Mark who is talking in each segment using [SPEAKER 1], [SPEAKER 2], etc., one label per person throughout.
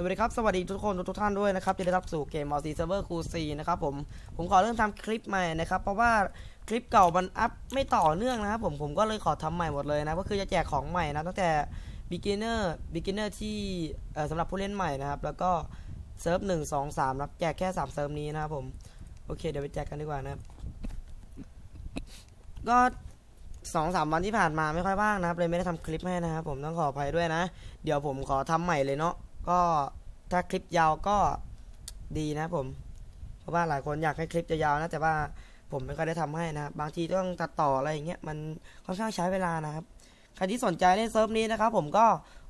[SPEAKER 1] สวัสดีครับ สวัสดีทุกคนทุกท่านด้วยนะครับที่ได้รับสู่เกมมัลติเซิร์ฟเวอร์คูซีนะครับผมผมขอเริ่มทำคลิปใหม่นะครับ เพราะว่าคลิปเก่ามันอัพไม่ต่อเนื่องนะครับผมผมก็เลยขอทำใหม่หมดเลยนะก็คือจะแจกของใหม่นะตั้งแต่ beginner beginner ที่เอ่สำหรับผู้เล่นใหม่นะครับ แล้วก็เซิร์ฟหนึ่งสองสามนะแจกแค่สามเซิร์ฟนี้นะครับผมโอเคเดี๋ยวไปแจกกันดีกว่านะครับก็สองสามวันที่ผ่านมาไม่ค่อยว่างนะครับเลยไม่ได้ทำคลิปให้นะครับผมต้องขออภัยด้วยนะ เดี๋ยวผมขอทำใหม่เลยเนาะ ก็ถ้าคลิปยาวก็ดีนะผม เพราะว่าหลายคนอยากให้คลิปจะยาวนะแต่ว่าผมไม่ค่อยได้ทำให้นะครับบางทีต้องตัดต่ออะไรอย่างเงี้ยมันค่อนข้างใช้เวลานะครับใครที่สนใจเล่นเซิร์ฟนี้นะครับ ผมก็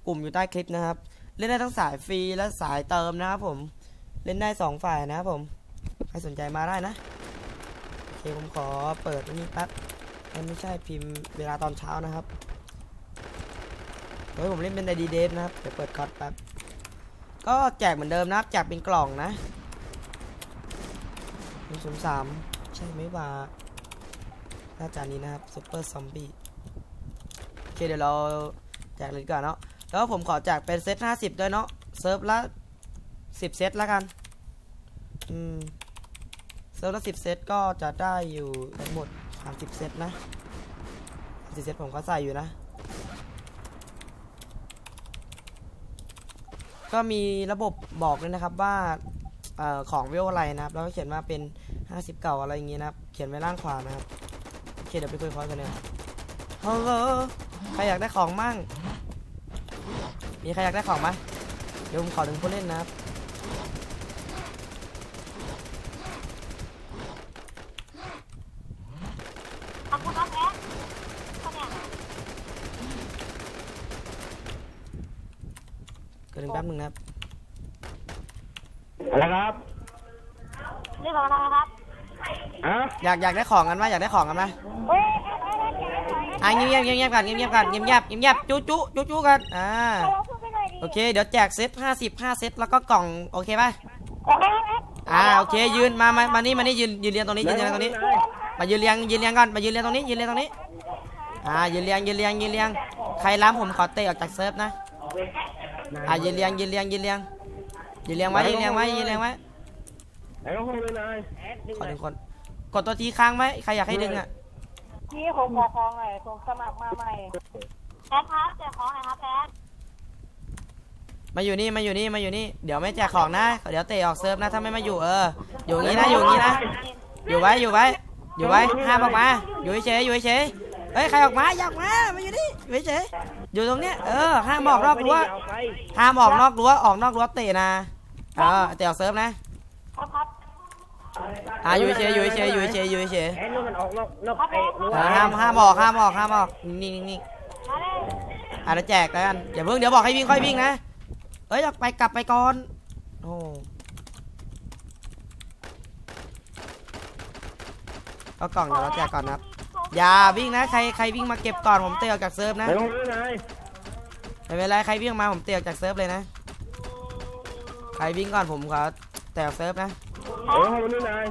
[SPEAKER 1] กลุ่มอยู่ใต้คลิปนะครับ เล่นได้ทั้งสายฟรีและสายเติมนะครับผมเล่นได้สองฝ่ายนะครับผมใครสนใจมาได้นะโอเคผมขอเปิดอันนี้แป๊บมันไม่ใช่พิมพ์เวลาตอนเช้านะครับเฮ้ยผมเล่นเป็นไดดีเดฟนะครับเดี๋ยวเปิดคอร์ดแป๊บ ก็แจกเหมือนเดิมนะครับแจกเป็นกล่องนะหนึ่งศูนย์สามใช่ไหมว่าหน้าจานี้นะครับซุปเปอร์ซอมบี้โอเคเดี๋ยวเราแจกเลยก่อนเนาะแล้วผมขอแจกเป็นเซตห้าสิบด้วยเนาะเซิร์ฟละสิบเซตแล้วกันอืมเซิร์ฟละสิบเซตก็จะได้อยู่ทั้งหมดสามสิบเซตนะสิบเซตผมก็ใส่อยู่นะ ก็มีระบบบอกเลยนะครับว่าออของเวลอะไรนะครับ แล้วก็เขียนว่าเป็น 50 เก่าอะไรอย่างงี้นะครับ เขียนไว้ล่างขวานะครับโอเคเดี๋ยวไปคุยคอยกันเลยฮัลโหลใครอยากได้ของมั่ง มีใครอยากได้ของไหมเดี๋ยวผมขอถึงผู้เล่นนะครับ
[SPEAKER 2] ขอบคุณครับแอดเขาเนี่ย
[SPEAKER 1] เกิดถึง แป๊บหนึงนะครับ
[SPEAKER 3] อะไรครับ
[SPEAKER 2] เรียกอะไรนะครับ
[SPEAKER 3] อะ
[SPEAKER 1] อยากอยากได้ของกันไหมอยากได้ของกันไหม
[SPEAKER 2] เฮ้ยแอดแอดแอดแอดแอด
[SPEAKER 1] อะเงียบเงียบเงียบๆกันเงียบเงียบๆกันเงียบเงียบเงียบเงียบๆจุ๊จุ๊จุ๊จุ๊กันอ่า
[SPEAKER 2] เราพูดไปหน่อยดิ
[SPEAKER 1] โอเค เดี๋ยวแจกเซต50 5เซตแล้วก็กล่องโอเคป่ะ
[SPEAKER 2] โอเคแอด
[SPEAKER 1] อ่าโอเคยืนมามามานี่มานี่ยืนยืนเรียงตรงนี้ยืนเรียงตรงนี้ มายืนเรียงยืนเรียงก่อนมายืนเรียงตรงนี้ยืนเรียงตรงนี้อ่ายืนเรียงยืนเรียงยืนเรียงใครล้ำผมขอเตะออกจากเซิร์ฟนะ อ่ายืนเรียงยืนเรียงยืนเรียงยืนเรียงไว้ยืนเรียงไว้ยืนเรียงไว้
[SPEAKER 3] ไหนก็ห้องเลยนาย
[SPEAKER 1] ขอหนึ่งคนกดตัวทีค้างไหมใครอยากให้ดึงอะ
[SPEAKER 2] พี่ผมขอของหน่อยผมสมัครมาใหม่แอดครับเจอของหน่อยครับแอด
[SPEAKER 1] มาอยู่นี่มาอยู่นี่มาอยู่นี่เดี๋ยวไม่แจกของนะ เดี๋ยวเตะออกเซิร์ฟนะถ้าไม่มาอยู่เออ อยู่อย่างนี้นะอยู่อย่างนี้นะ อยู่ไว้อยู่ไว้ อยู่ไว้ห้ามออกมา อยู่เฉยๆอยู่เฉยๆเฮ้ยใครออกมาอยากมามาอยู่นี่อยู่เฉยๆอยู่ตรงเนี้ยเออห้ามออกนอกรั้ว
[SPEAKER 3] เอาไป
[SPEAKER 1] ห้ามออกนอกรั้วออกนอกรั้วเตะนะเออเตะออกเซิร์ฟนะครับ
[SPEAKER 2] ครับ
[SPEAKER 1] อ่าอยู่เฉยๆอยู่เฉยๆอยู่เฉยๆอยู่เฉย
[SPEAKER 3] แอนนู่นมันออกนอกนอกไอ้รั้
[SPEAKER 1] ๆ
[SPEAKER 3] ว
[SPEAKER 1] เออห้ามห้ามออกห้ามออกห้ามออกนิ่งๆนิ่ง
[SPEAKER 2] มาเลย
[SPEAKER 1] ๆอะเดี๋ยวแจกแล้วกันอย่าเพิ่งเดี๋ยวบอกให้วิ่งค่อยวิ่งนะเอ้ยอยากไปกลับไปก่อนโอ้ก็กล่องเดี๋ยวเราแจกก่อนนะครับอย่าวิ่งนะใครใครวิ่งมาเก็บก่อนผมเตะออกจากเซิร์ฟ
[SPEAKER 3] ไหน
[SPEAKER 1] นะ ไม่เป็นไรใครวิ่งมาผมเตะออกจากเซิร์ฟเลยนะ ใครวิ่งก่อนผมขอเตะออกเซิร์ฟนะ
[SPEAKER 3] ไหนห้องเลยนาย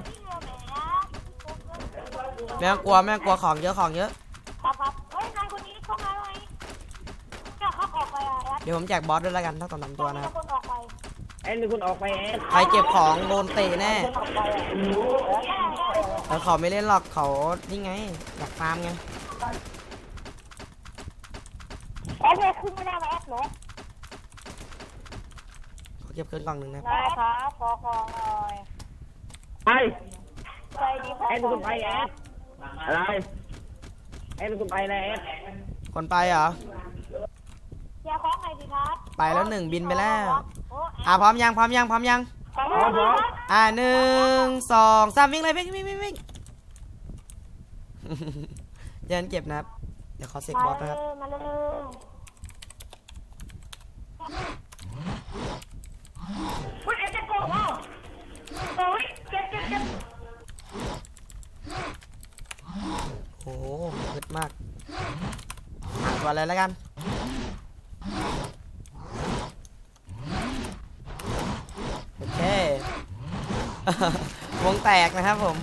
[SPEAKER 1] ไม่ต้องกลัวไม่ต้องกลัวของเยอะของเยอะ
[SPEAKER 2] ครับครับเฮ้ยนายคนนี้เข้ามาไหมจะเข้าออกไปอะแอด
[SPEAKER 1] เดี๋ยวผมแจกบอสด้วยแล้วกันถ้าต่อสามตัวนะครับ
[SPEAKER 2] คนออกไป
[SPEAKER 3] แอนนี่คุณออกไปแอน
[SPEAKER 1] ใครเก็บของโดนเตะแน่
[SPEAKER 2] คนออกไปอะ
[SPEAKER 1] เออเขาไม่เล่นหรอกเขานี่ไงอยากฟาร์มไง
[SPEAKER 2] แอดเลยขึ้นไม่ได้ไหมแอดเหรอ
[SPEAKER 1] เขาเก็บเกินกล่องหนึ่งนะ
[SPEAKER 2] ได้ครับขอของหน่อย
[SPEAKER 3] ไป
[SPEAKER 2] ใจดีขอ
[SPEAKER 3] แอน
[SPEAKER 2] ข
[SPEAKER 3] นี่
[SPEAKER 2] อง
[SPEAKER 3] คุณไปแอนอะไรแอนนี่คุณไปแล้วแอน
[SPEAKER 1] คนไปเหรอ
[SPEAKER 2] อย่าของหน่อยดิครับ
[SPEAKER 1] ไปแล้วหนึ่งบินไปแล้ว
[SPEAKER 2] โอ้
[SPEAKER 1] อะพร้อมยังพร้อมยังพร้อมยัง
[SPEAKER 2] ขอบคุณครับ
[SPEAKER 1] อะหนึ่งสองสามวิ่งเลยวิ่งวิ่งวิ่งวิ่ง เดี๋ยวฉันเก็บนะครับ เดี๋ยวขอเสกบอสนะครับ
[SPEAKER 2] มาเลยมาเลยจะโกงอะโอ้ยเจ็บเจ็บเจ็บ
[SPEAKER 1] โอ้โหเยอะมากอะตัวอะไรแล้วกัน โอเค วงแตกนะครับผม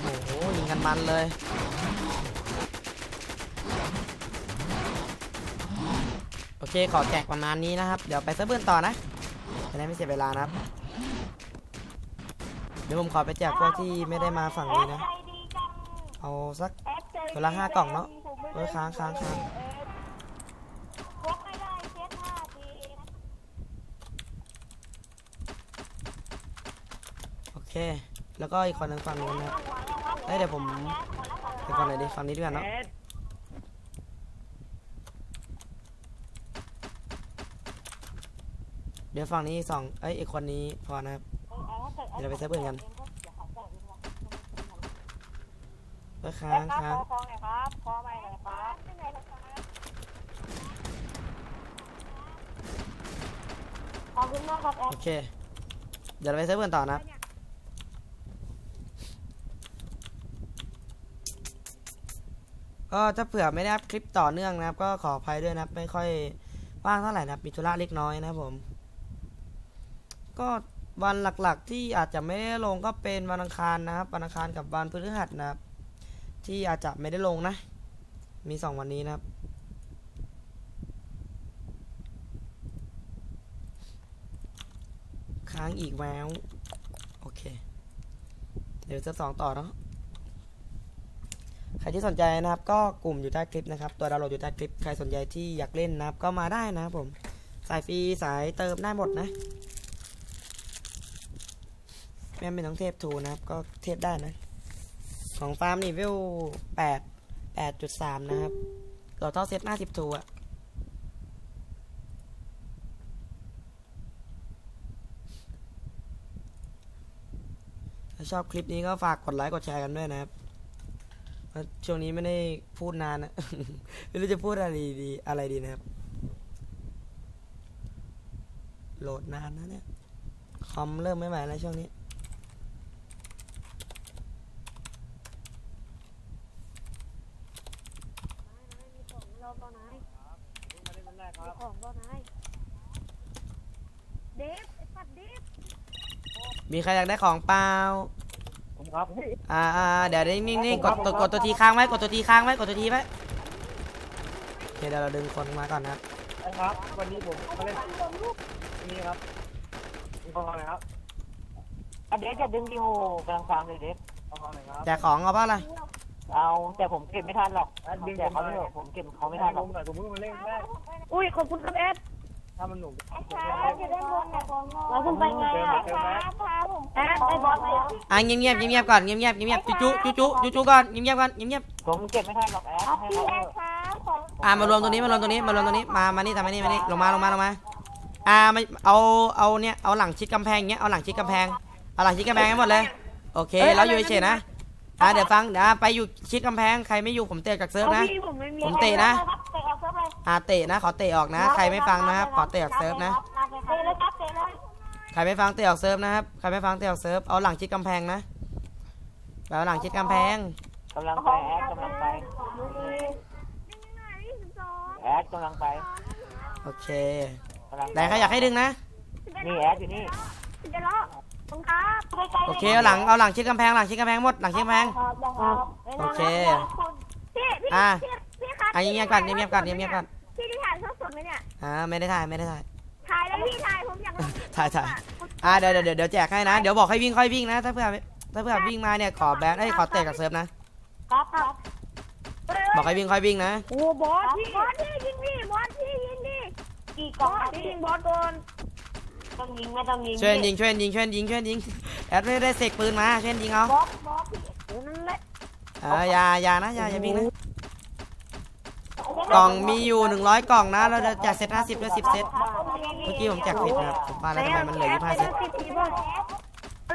[SPEAKER 1] โอ้โหยิงกันมันเลย เคขอแจกประมาณนี้นะครับ เดี๋ยวไปเซิร์ฟเวอร์ต่อนะจะได้ไม่เสียเวลานะครับ เดี๋ยวผมขอไปแจกพวกที่ไม่ได้มาฝั่งนี้นะ เอาสัก
[SPEAKER 2] แอดใจดี
[SPEAKER 1] คนละห้ากล่องเนอะเออค้างค้างค้างโอเค แล้วก็อีกคนหนึ่งฝั่งนู้นนะครับเอ้ยเดี๋ยวผมไปฝั่งไหนดีฝั่งนี้ดีกว่าเนาะ
[SPEAKER 3] แอด
[SPEAKER 1] เดี๋ยวฝั่งนี้สองเอ้ยอีกคนนี้พอนะครับ เดี๋ยวเราไปเซิร์ฟเวอร์กันเออค้าง
[SPEAKER 2] ครับ
[SPEAKER 1] ค้าง
[SPEAKER 2] ขอของหน่อยครับขอใหม่หน่อยครับขอบคุณมากครับแอ
[SPEAKER 1] โอ
[SPEAKER 2] ด
[SPEAKER 1] เค เดี๋ยวเราไปเซิร์ฟเวอร์ต่อนะครับก็ถ้าเผื่อไม่ได้อัพคลิปต่อเนื่องนะครับ ก็ขออภัยด้วยนะครับ ไม่ค่อยว่างเท่าไหร่นะครับมีธุระเล็กน้อยนะครับผม ก็วันหลักๆ ที่อาจจะไม่ได้ลงก็เป็นวันอังคารนะครับ วันอังคารกับวันพฤหัสนะครับ ที่อาจจะไม่ได้ลงนะ มีสองวันนี้นะครับค้างอีกแววโอเค เดี๋ยวจะสองต่อเนาะใครที่สนใจนะครับ ก็กลุ่มอยู่ใต้คลิปนะครับ ตัวดาวน์โหลดอยู่ใต้คลิป ใครสนใจที่อยากเล่นนะครับ ก็มาได้นะครับผม สายฟรีสายเติมได้หมดนะ แม่เป็นน้องเทพทูนะครับ ก็เทพได้นะ ของฟาร์มนี่วิวแปดแปดจุดสามนะครับตัวเท่าเซตหน้าสิบทูอะถ้าชอบคลิปนี้ก็ฝากกดไลค์กดแชร์กันด้วยนะครับช่วงนี้ไม่ได้พูดนานนะไม่รู้จะพูดอะไรดีอะไรดีนะครับ โหลดนานนะเนี่ย คอมเริ่มไม่ไหวแล้วช่วงนี้
[SPEAKER 2] เราตอนไหนของตอนไหนเดฟไอ้สัตว์เดฟ
[SPEAKER 1] มีใครอยากได้ของเปล่า
[SPEAKER 3] ผมครับ
[SPEAKER 1] อ่าอ่าเดี๋ยวนิ่งๆกดกดกดตัวทีค้างไว้กดตัวทีค้างไว้กดตัวทีไว้โอเคเดี๋ยวเราดึงคนมาก่อนนะครับ
[SPEAKER 3] นะครับ วันนี้ผมมาเล่นนี่ครับมีของอะไรครับ
[SPEAKER 4] อันเด็กจะดึงดิโออกำลังฟังเลยเด็ก
[SPEAKER 3] ของอะไรครับ
[SPEAKER 1] แจกของเอาเปล่าล่ะ
[SPEAKER 4] เอาแต่ผมเก็บไม่ทันหรอก
[SPEAKER 3] แอดดึง
[SPEAKER 4] แต่
[SPEAKER 3] ผม
[SPEAKER 4] เขา
[SPEAKER 3] มา
[SPEAKER 4] ไม่
[SPEAKER 3] หน่
[SPEAKER 4] หร
[SPEAKER 3] อ
[SPEAKER 4] อยกผมเก็บเขาไม่
[SPEAKER 3] ไม่
[SPEAKER 4] ทั
[SPEAKER 3] ทั
[SPEAKER 4] น
[SPEAKER 3] น
[SPEAKER 4] หรอก
[SPEAKER 3] หน่อยผมเพิ่งมาเล่นได้
[SPEAKER 2] อุ้ยขอบคุณครับแอด
[SPEAKER 3] ถ้ามันหนุก
[SPEAKER 2] จะได้บอลเนี่ยเราขึ้นไปไงอะพาพาผมแอดไอ้บอลไปอะ
[SPEAKER 1] เงียบเงียบเงียบๆก่อนเงียบเงียบเงียบๆจุ๊จุ๊จุ๊จุ๊จุจุก่อนเงียบเงียบๆก่อนเงียบเงียบ
[SPEAKER 4] ผมเก็บไม่ทันหรอกแอดให้
[SPEAKER 2] พี่
[SPEAKER 4] เขา
[SPEAKER 2] แอดอง
[SPEAKER 1] ๆอ่ามารวมตรงนี้มารวมตรงนี้มารวมตรงนี้มามานี่ทำมานี่มานี่ลงมาลงมาลงมาอ่าม่เอาเอาเนี่ยเอาหลังชิดกำแพงเงี้ยเอาหลังชิดกำแพงเอาหลังชิดกำแพงให้หมดเลยโอเคแล้วอยู่เฉยนะ อ่าเดี๋ยวฟังเดี๋ยวไปอยู่ชิดกำแพงใครไม่อยู่ผมเตะจากเซิร์ฟนะ
[SPEAKER 2] พี่ผมไม่มี
[SPEAKER 1] ผมเตะนะ
[SPEAKER 2] เตะออกเซิร์ฟเลย
[SPEAKER 1] อ่าเตะนะขอเตะออกนะ ใครไม่ฟังนะครับขอเตะออกเซิร์ฟนะ
[SPEAKER 2] เตะเลยครับเตะเลย
[SPEAKER 1] ใครไม่ฟังเตะออกเซิร์ฟนะครับใครไม่ฟังเตะออกเซิร์ฟเอาหลังชิดกำแพงนะไปเอาหลังชิดกำแพง
[SPEAKER 4] กำลังไปแอดกำลังไปแอดกำลังไป
[SPEAKER 1] โอเค
[SPEAKER 4] กำลัง
[SPEAKER 1] แต่ใครอยากให้ดึงนะ
[SPEAKER 4] นี่แอดอยู่นี่
[SPEAKER 2] จะเลาะตรงครับใกล้ๆ
[SPEAKER 1] โอเคเอาหลังเอาหลังชิดกำแพงหลังชิดกำแพงหมดหลังชิดกำแพงโอเค
[SPEAKER 2] พี่พี่
[SPEAKER 1] อะ
[SPEAKER 2] พี่พี่ครับ
[SPEAKER 1] อะเงียบๆก่อนเงียบๆก่อนเงียบๆก่อน
[SPEAKER 2] พี่ได้ถ่ายทอดสดไหมเนี่ย
[SPEAKER 1] อ่าไม่ได้ถ่ายไม่ได้ถ่าย
[SPEAKER 2] ถ่ายแล้วพี่ถ่ายผมอยากลง
[SPEAKER 1] ถ่ายถ่ายอ่าเดี๋ยวเดี๋ยวเดี๋ยวแจกให้นะเดี๋ยวบอกให้วิ่งค่อยวิ่งนะถ้าเพื่อถ้าเพื่อวิ่งมาเนี่ยขอแบนเอ้ยขอเตะกับเซิร์ฟนะ
[SPEAKER 2] ครับครับ
[SPEAKER 1] บอกให้วิ่งค่อยวิ่งนะ
[SPEAKER 2] โอ้บอสพี่บอสพี่ยิงพี่บอสพี่ยิงดิกี่กล่องพี่ยิงบอสโดน
[SPEAKER 4] ต้องยิงไม่ต้องยิง
[SPEAKER 1] ช่วยยิงช่วยยิงช่วยยิงช่วยยิงแอดไม่ได้เสกปืนมาช่วยยิงเอา
[SPEAKER 2] บอสบอสพี่โอ้นั่นแหละ
[SPEAKER 1] เอออย่าอย่านะอย่าอย่าวิ่งนะกล่องมีอยู่หนึ่งร้อยกล่องนะเราจะแจกเซตห้าสิบด้วยสิบเซตเมื่อกี้ผมแจกผิดนะครับผมว่าแล้วทำไมมันเหลือยี่สิบห้าเซต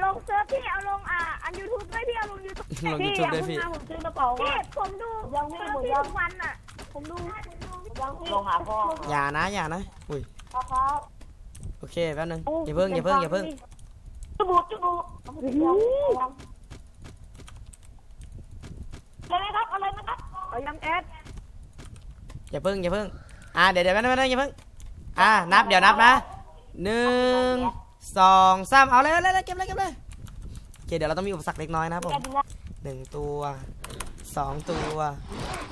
[SPEAKER 2] ลงเซิร์ฟพี่เอาลงอ่าอันยูทูบด้วยพี่เอาลงยูทูบ
[SPEAKER 1] ลง YouTube ด้วยพี่
[SPEAKER 2] ผมซื้อกระเป๋าพี่ผมดูยังพี่ผมยังทุกวันอะผมดูยังพี่
[SPEAKER 4] ลงหาพ่อ
[SPEAKER 1] อย่านะอย่านะอุ้ย
[SPEAKER 2] ครับ
[SPEAKER 1] โอเคแป๊บนึงอย่าเพิ่งอย่าเพิ่งอย่าเพิ่ง
[SPEAKER 2] จุบูจุบูเลยไหมครับเอาเลยไหมครับเอายังแอด
[SPEAKER 1] อย่าเพิ่งอย่าเพิ่งอ่าเดี๋ยวเดี๋ยวแป๊บนึงแป๊บนึงอย่าเพิ่งอ่านับเดี๋ยวนับนะหนึ่งสองสามเอาเลยเอาเลยเอาเลยเก็บเลยเก็บเลยโอเคเดี๋ยวเราต้องมีอุปสรรคเล็กน้อยนะครับผมหนึ่งตัวสองตัว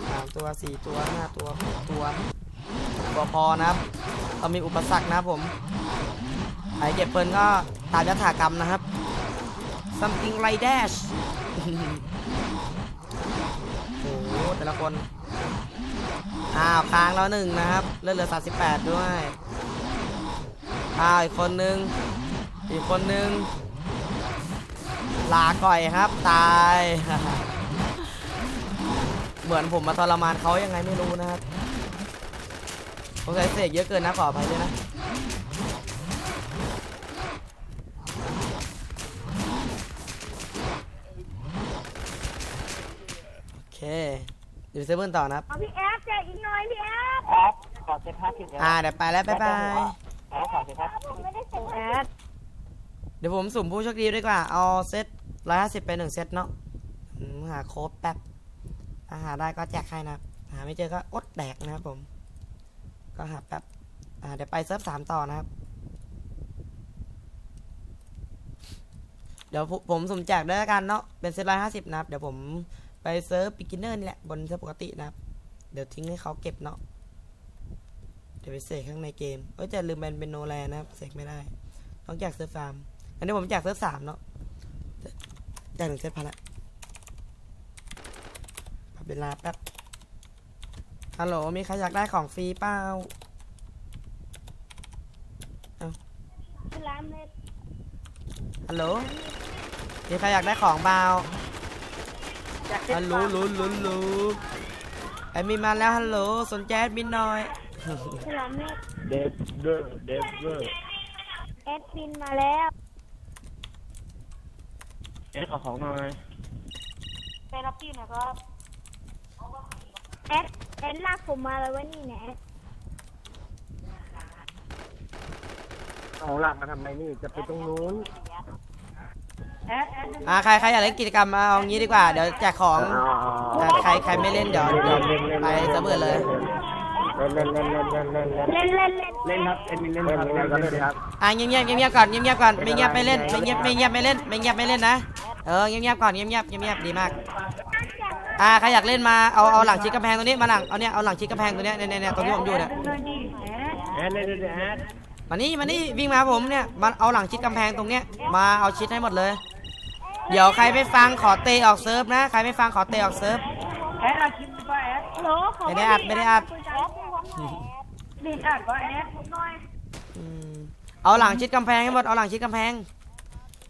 [SPEAKER 1] สามตัวสี่ตัวห้าตัวหกตัว บวกพอนะครับเรามีอุปสรรคนะครับผมใครเก็บเปืนก็ตามยถากรรมนะครับ something like that โอ้โหแต่ละคน อ้าวค้างแล้วหนึ่งนะครับเลือดเหลือ 38 ด้วย อ้าวอีกคนนึง อีกคนนึง ลาก่อยครับ ตาย เหมือนผมมาทรมานเขายังไงไม่รู้นะครับ ผมใส่เสกเยอะเกินนะขออภัยด้วยนะโอเคเดี๋ยวเซเบิลต่อนะครับ
[SPEAKER 2] เอาพี่แอฟแจกอีกหน่อยพี่แอฟ
[SPEAKER 4] แอดขอเซตห้าสิบ
[SPEAKER 1] อ่าเดี๋ยวไปแล้วบ๊ายบาย
[SPEAKER 4] แอดขอเซตห้าสิบ
[SPEAKER 2] ผมไม่ได้เซ็นแอด
[SPEAKER 1] เดี๋ยวผมสุ่มผู้โชคดีดีกว่า เอาเซตร้อยห้าสิบไปหนึ่งเซตเนาะอืมหาโค้ดแป๊บถ้าหาได้ก็แจกให้นะครับหาไม่เจอก็อดแดกนะครับผม ก็หาแป๊บเดี๋ยวไปเซิร์ฟสามต่อนะครับ เดี๋ยวผมสมแจกด้วยกันเนาะ เป็นเซตร้อยห้าสิบนะครับ เดี๋ยวผมไปเซิร์ฟบิ๊กินเนอร์นี่แหละ บนเซิร์ฟปกตินะครับ เดี๋ยวทิ้งให้เขาเก็บเนาะ เดี๋ยวไปเสกข้างในเกมเอ้ยแต่ลืมเป็นเป็นโนแลนนะครับ เสกไม่ได้ ต้องแจกเซิร์ฟฟาร์มอันนี้ผมแจกเซิร์ฟสามเนาะแจกหนึ่งเซตพันละปรับเวลาแป๊บ ฮัลโหล มีใครอยากได้ของฟรีเปล่า
[SPEAKER 2] ที่ร้านเลย
[SPEAKER 1] ฮัลโหล มีใครอยากได้ของเปล่าฮัลโหลลุนลุนลุนไอมีมาแล้วฮัลโหล สนใจแอดมินหน่อย
[SPEAKER 2] ที่ร้านเลย
[SPEAKER 3] เดฟเวอร์เดฟเวอร์
[SPEAKER 2] แอดมินมาแล้ว
[SPEAKER 3] เอ๊ะขอของหน่อย
[SPEAKER 2] ไปรับพี่หนะครับแอดแอดลากผมมาเลยว่านี่แหนะ
[SPEAKER 3] เอาหลักมาทำไมนี่ จะไปตรงนู้น
[SPEAKER 1] อ่าใครใครอยากเล่นกิจกรรมมาเอางี้ดีกว่า เดี๋ยวแจกของ
[SPEAKER 3] เอาเอา
[SPEAKER 1] แต่ใครใครไม่เล่นเดี๋ยวเดี๋ยวไปเสมอเลย
[SPEAKER 3] เล่นเล่นเล่นเล่นเล่นเล่นเล่น
[SPEAKER 2] เล่นเล่นเล่น
[SPEAKER 3] เล่นครับเอ็นมินเล่นครับเล่นก็เล่นครับ
[SPEAKER 1] อะเงียบเงียบเงียบเงียบก่อนเงียบเงียบก่อนไม่เงียบไม่เล่นไม่เงียบไม่เงียบไม่เล่นไม่เงียบไม่เล่นนะ เออเงียบเงียบก่อนเงียบเงียบเงียบเงียบดีมาก อ่าใครอยากเล่นมาเอาเอาหลังชิดกำแพงตรงนี้มาหลังเอาเนี่ยเอาหลังชิดกำแพงตรงเนี้ยเนี่ยเนี่ยเนี่ยตรงที่ผมอยู่เนี่ย
[SPEAKER 3] แอดเล่นเล่นแอด
[SPEAKER 1] มานี่มานี่วิ่งมาผมเนี่ยมาเอาหลังชิดกำแพงตรงเนี้ยมาเอาชิดให้หมดเลย เดี๋ยวใครไม่ฟังขอเตะออกเซิร์ฟนะใครไม่ฟังขอเตะออกเซิร์ฟ
[SPEAKER 2] ฮัลโหลขอ
[SPEAKER 1] ไม่ได้อัดไม่ได้อัด
[SPEAKER 2] บินอัดว่าแอดหน่อย
[SPEAKER 1] อืมเอาหลังชิดกำแพงให้หมดเอาหลังชิดกำแพง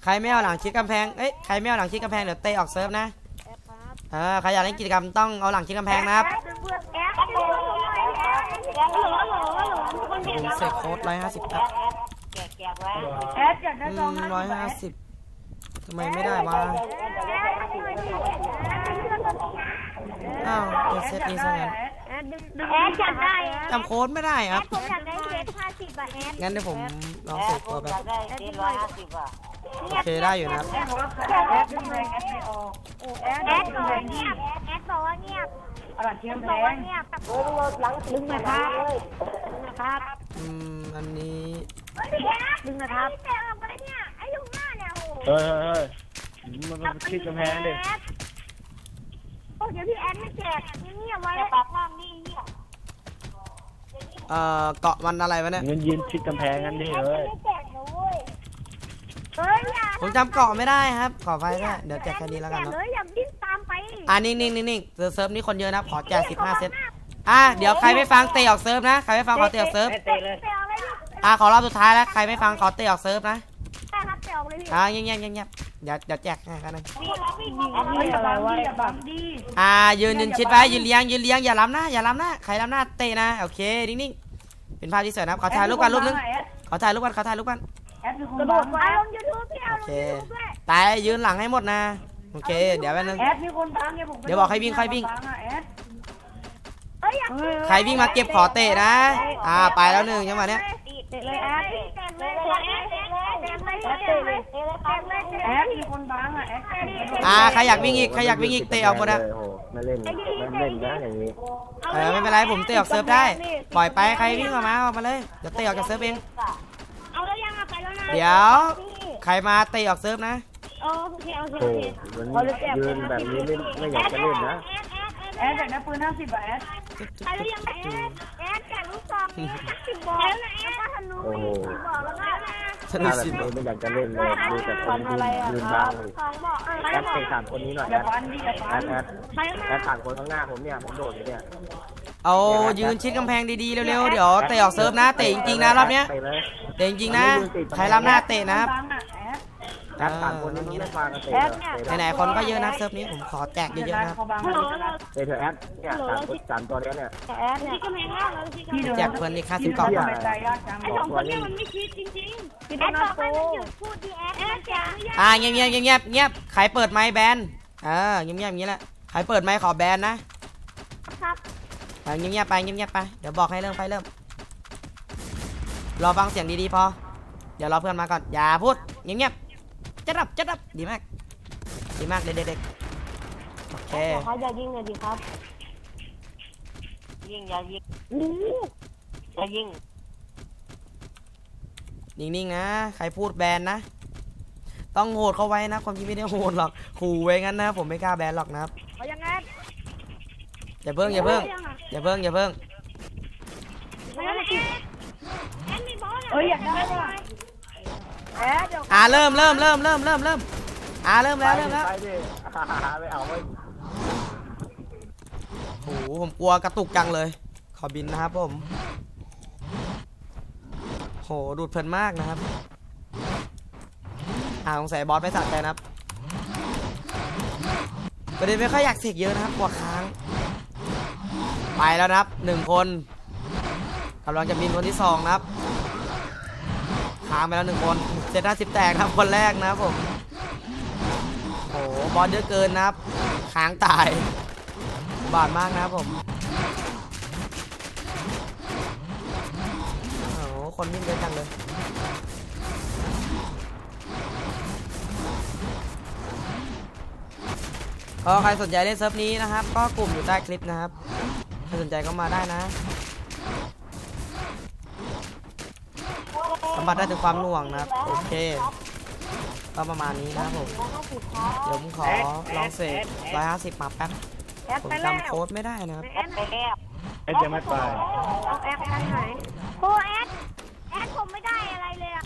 [SPEAKER 1] ใครไม่เอาหลังชิดกำแพงเอ้ยใครไม่เอาหลังชิดกำแพงเดี๋ยวเตะออกเซิร์ฟนะ
[SPEAKER 2] แอดครับ
[SPEAKER 1] เออใครอยากเล่นกิจกรรมต้องเอาหลังชิดกำแพงนะครับ
[SPEAKER 2] แอดเพื่อนแอดฮัลโหลฮัลโหลฮัลโหลฮัลโหลทุกคนเห็น
[SPEAKER 1] ผมเสกโค้ดร้อยห้าสิบครับ
[SPEAKER 4] แจกแจกไว้
[SPEAKER 2] แอดอยากได้
[SPEAKER 1] อื
[SPEAKER 2] ซอ
[SPEAKER 1] มร้อยห้าสิบทำไมไม่ได้วะอ้าวเป็นเซตนี้ซะงั้น
[SPEAKER 2] แอดงแอดอยากได้
[SPEAKER 1] จำโค้ดไม่ได้ครับ
[SPEAKER 2] ผมอยากได้เซตห้าสิบบาทแอด
[SPEAKER 1] งั้นเดี๋ยวผมลอง
[SPEAKER 4] แอ
[SPEAKER 1] เสกตัวแบ
[SPEAKER 4] บ ยากได้เซตร้อยห้าสิบอะ
[SPEAKER 1] โอเคได้อยู่นะครับ
[SPEAKER 2] แอดดึงเลยแอดไม่ออกแอดแอดบอกว่าเงียบแอดบอกว่าเงียบ
[SPEAKER 3] อร่อยเชียง
[SPEAKER 2] บอกว่าเงียบหลังดึงนะครับดึงนะครับ
[SPEAKER 1] อืม อันนี้
[SPEAKER 2] ดึงนะครับแตกออกไปเนี่ยไอ้ลุงหน้าเนี่ยโอ้
[SPEAKER 3] เฮ้ยเฮ้ยมันมันคิดกำแพงดิ
[SPEAKER 2] โอ้เดี๋ยวพี่แอดไม่แจกเงียบไว้ปากน้ำนี่เงียบ
[SPEAKER 1] เอ่อ เกาะมันอะไรวะเนี่ย
[SPEAKER 3] เงินยืนชิดกำแพงกันดิเฮ้ย
[SPEAKER 2] ไม่แจกนะเว้ย เฮ้ยอย่า
[SPEAKER 1] ผมจำเกาะไม่ได้ครับ ขอไฟด้วยเดี๋ยวแจกแค่นี้แล้วกันเนาะ
[SPEAKER 2] เฮ้ยอย่าดิ้นตามไป
[SPEAKER 1] อ่านิ่งนิ่งนิ่งนิ่งเซิร์ฟนี้คนเยอะนะครับขอแจกสิบห้าเซตอะเดี๋ยวใครไม่ฟังเตะออกเซิร์ฟนะใครไม่ฟังขอเตะออกเซิร์ฟ
[SPEAKER 2] เตะเลยเตะออกเลยพี่
[SPEAKER 1] อะขอรอบสุดท้ายแล้วใครไม่ฟังขอเตะออกเซิร์ฟนะ
[SPEAKER 2] ได้ครับเตะออกเลยพี่
[SPEAKER 1] อะเงียบเงียบเงียบเงียบเดี๋ยวเดี๋ยวแจกให้กันนึง
[SPEAKER 2] นี่อะไรวะบังดี
[SPEAKER 1] อ่ายืนยืนชิดไว้ยืนเลี้ยงยืนเลี้ยงอย่าล้ำหน้าอย่าล้ำหน้าใครล้ำหน้าเตะนะโอเคนิ่งนิ่งเป็นภาพที่สวยนะครับขอถ่ายรูปกันรูปนึงขอถ่ายรูปกันขอถ่ายรูปกัน
[SPEAKER 2] กระโดดมาลงยูทูบพี่เอา
[SPEAKER 1] โอ
[SPEAKER 2] ลง
[SPEAKER 1] เค
[SPEAKER 2] ยูทูบด้วย
[SPEAKER 1] ตายยืนหลังให้หมดนะ โอเค เดี๋ยวแป๊บนึง
[SPEAKER 5] แอดมีคนบังเนี่ยผม
[SPEAKER 1] เดี๋ยวบอกให้วิ่งค่อยวิ่ง
[SPEAKER 5] บัอะแอด
[SPEAKER 2] เฮ้ยอย่า
[SPEAKER 1] ใครวิ่งมาเก็บขอเตะนะ อ่า ไปแล้วหนึ่งจังหวะเนี้ย
[SPEAKER 2] เตะเลยแอดเตะเลยเตะเลยเตะเลยเตะเลยเตะเลยเตะเลย
[SPEAKER 5] แอดมีคนบังอะแอด
[SPEAKER 1] อ่า ใครอยากวิ่งอีก ใครอยากวิ่งอีก เตะออกหมดอะ
[SPEAKER 3] โอ้โหไม่เล่นไม่เล่นนะอย่างนี้
[SPEAKER 1] เออไม่เป็นไรผมเตะออกเซิร์ฟได้ ปล่อยไป ใครวิ่งออกมาออกมาเลย เดี๋ยวเตะออกจากเซิร์ฟเอง
[SPEAKER 2] เอาแล้วยังไปแล้วนะ
[SPEAKER 1] เดี๋ยว ใครมาเตะออกเซิร์ฟนะ
[SPEAKER 2] โอเคโอเค
[SPEAKER 3] โอ้
[SPEAKER 2] โอเค
[SPEAKER 3] มันยืนแบบนี้ไม่ไม่อยากจะเล่นนะ
[SPEAKER 5] แอดอยากได้ปืนห้าสิบอะแอด
[SPEAKER 2] ไปแล้วยังแอดแอดแจกลูกซองบอกแล้วก็ธนู
[SPEAKER 3] โอ้โห
[SPEAKER 2] บอกแล้วก็นะ
[SPEAKER 1] สนุ
[SPEAKER 3] ถ้ากแบบ
[SPEAKER 1] สิ
[SPEAKER 3] นี้ไม่อยากจะเล่นเลยดูแต่คนยืนยืนบ้างเลย
[SPEAKER 2] สองบอกเออ
[SPEAKER 3] แอดเตะสามคนนี้หน่อย
[SPEAKER 5] อย่า
[SPEAKER 3] แอด
[SPEAKER 5] ฟันดิอย่า
[SPEAKER 3] แอ
[SPEAKER 5] ฟัน
[SPEAKER 3] ดแอด
[SPEAKER 2] ใคร
[SPEAKER 3] แอดสามคนข้างหน้าผมเนี่ยผมโดดอยู่เนี่ย
[SPEAKER 1] เอายืนชิดกำแพงดีๆเร็วๆเดี๋ยวเตะออกเซิร์ฟนะเตะจริงๆนะรอบเนี้ย
[SPEAKER 3] เตะเลย
[SPEAKER 1] เตะจริงๆนะใครรับหน้าเตะนะครับ
[SPEAKER 5] บังอะแอด
[SPEAKER 3] แอดสามคนนี้ไม่ฟังกันเตะเถอะ
[SPEAKER 1] ไหนๆคนก็เยอะนะเซิร์ฟนี้ผมขอแจกเยอะๆนะครับ
[SPEAKER 5] เขาบัง
[SPEAKER 2] ฮัลโหล
[SPEAKER 3] เตะเถอะแอดเนี่ยสามคนสามตัวเนี้ยเนี่ย
[SPEAKER 2] แอดเนี่ยที่กำแพงล่างแล้วที่กำแพ
[SPEAKER 5] พี่
[SPEAKER 2] ง
[SPEAKER 5] โดน
[SPEAKER 1] แจกเพื่อนอีกห้าสิบ
[SPEAKER 5] พี่
[SPEAKER 1] กล่อง
[SPEAKER 5] โดนทำไมใจยากจัง
[SPEAKER 2] ไอ้สองคนเนี้มันไม่คิดจริงๆแอดบอกให้มันหยุดพูดดีแอดแอดจะไม่ยาก
[SPEAKER 1] อ่าเงียบๆเงียบๆเงียบเงียบใครเปิดไมค์แบนเออเงียบๆอย่างนี้แหละใครเปิดไมค์ขอแบนนะครับ ไปเงียบๆไปเงียบๆไปเดี๋ยวบอกให้เริ่มไฟเริ่มรอฟังเสียงดีๆพอ เดี๋ยวรอเพื่อนมาก่อน อย่าพูดเงียบๆจะดับจะดับดีมาก ดีมากเด็กๆโอเค
[SPEAKER 2] เขาจะยิงเลยดีครับ
[SPEAKER 4] ยิงอย่ายิงอย่ายิง
[SPEAKER 1] นิ่งๆนะ ใครพูดแบนนะ ต้องโหดเขาไว้นะ ความจริงไม่ได้โหดหรอกขู่ไว้งั้นนะ ผมไม่กล้าแบนหรอกนะครับ
[SPEAKER 2] เขายังไง
[SPEAKER 1] อย่าเพิ่งอย่าเพิ่ง อย่าเพิ่งอย่าเพิ่ง
[SPEAKER 2] ไม่ได้แอดแอดมีบอล
[SPEAKER 5] เอ้ยอยากได้ว่ะแอดเดี๋ยว
[SPEAKER 1] อ่าเริ่มเริ่มเริ่มเริ่มเริ่มเริ่มอ่าเริ่มแล้วเริ่มแล้ว
[SPEAKER 3] ไปดิไม่เอาไม่
[SPEAKER 1] โอ้โหผมกลัวกระตุกจังเลย ขอบินนะครับผมโหดูดเพลินมากนะครับ อ่าสงสัยบอสไม่สะใจนะครับประเด็นไม่ค่อยอยากเสกเยอะนะครับกลัวค้าง ไปแล้วนะครับหนึ่งคนกำลังจะบินคนที่สองนะครับค้างไปแล้วหนึ่งคนเจ็ดห้าสิบแตกครับคนแรกนะครับผมโอ้โหบอสเยอะเกินนะครับค้างตายบาดมากนะครับผมโอ้โหคนวิ่งเยอะจังเลยก็ใครสนใจเล่นเซิร์ฟนี้นะครับ ก็กลุ่มอยู่ใต้คลิปนะครับ ใครสนใจก็มาได้นะสัมผัสได้ถึงความหน่วงนะครับโอเคก็ประมาณนี้นะครับผมเดี๋ยวผมขอลองเสก150มาแป๊บ
[SPEAKER 2] แอด
[SPEAKER 1] ผม
[SPEAKER 2] ไปแล้ว
[SPEAKER 1] จำโค้ดไม่ได้นะครับ
[SPEAKER 2] แอด
[SPEAKER 4] ไปแล้ว
[SPEAKER 3] แอดจะไม่ไป
[SPEAKER 2] เอาแอดไปไหนโอ้แอดแอดผมไม่ได้อะไรเลยอะ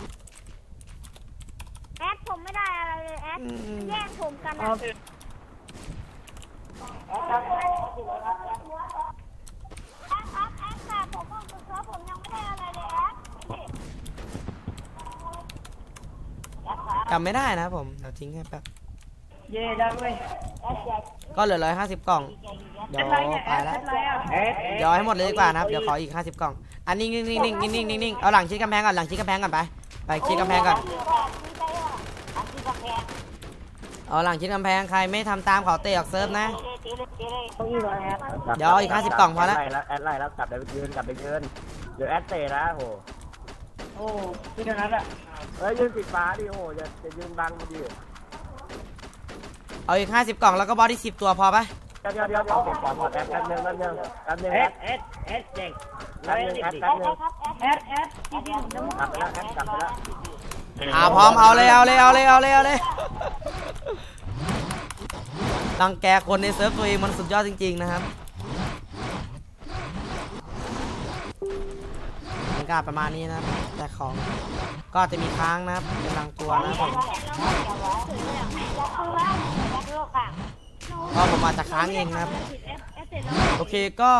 [SPEAKER 2] แอดผมไม่ได้อะไรเลยแอด
[SPEAKER 1] อืม
[SPEAKER 2] แย่งผมกันนะแอดครับแอดค่ะผมบอกคุณครับ ผมยังไม่ได้อะไรเลยแอด
[SPEAKER 1] จำไม่ได้นะครับผมเดี๋ยวทิ้งให้แป๊บ
[SPEAKER 5] เย่ได้เว้ย
[SPEAKER 1] ก็เหลือ150กล่องเดี๋ยว
[SPEAKER 5] แอดไรเนี่ย
[SPEAKER 1] ไป
[SPEAKER 5] แอด
[SPEAKER 1] แล้ว
[SPEAKER 5] แอดไรอะ
[SPEAKER 3] แอด
[SPEAKER 1] เดี๋ยวให้หมดเลยดีกว่านะครับเดี๋ยวขออีก50กล่องอันนี้นิ่งๆนิ่งๆนิ่งๆนิ่งๆนิ่งๆเอาหลังชิดกำแพงก่อนหลังชิดกำแพงก่อนไปไปชิดกำแพงก่อน
[SPEAKER 4] อันที่กาแฟ
[SPEAKER 1] เอาหลังชิดกำแพงใครไม่ทำตามเขาเตะออกเซิร์ฟนะ
[SPEAKER 4] ตีเลยตีเลย
[SPEAKER 2] ต้องอีกแล้วแอด
[SPEAKER 1] เดี๋ยวอีก50กล่องพอละ
[SPEAKER 3] แดไแล้วแอดไล่แล้วกลับไปยืนกลับไปยืนเดี๋ยวแอดเตะนะโห
[SPEAKER 5] โอ้พี่เท่านั้นอะ
[SPEAKER 3] เฮ้ยยืนปิดฟ้าดิโหจะจะยืนบังมาดิ
[SPEAKER 1] เอาอีก 50 กล่องแล้วก็บอดี้10 ตัวพอปะ
[SPEAKER 3] เดี๋ยวเดี๋ยวเดี๋ยวเดี๋ยวเก็บของหมดแอดแป๊บนึงแป๊บนึงแป๊บนึงแอด
[SPEAKER 4] เอสเอสเด็ก
[SPEAKER 3] แป๊บนึงแอดแป๊บนึง
[SPEAKER 5] แอดแอดพี่พี่ผมจะ
[SPEAKER 3] กลับไปแล้วแอดกลับไปแล้ว
[SPEAKER 1] อ่าพร้อมเอาเลยเอาเลยเอาเลยเอาเลยเอาเลยตังแกคนในเซิร์ฟตัวเองมันสุดยอดจริง ๆ นะครับ กาศประมาณนี้นะครับ แต่ของก็จะมีค้างนะครับเป็นบางตัวนะครับผมก็ผมอาจจะค้างเองนะครับ โอเคก็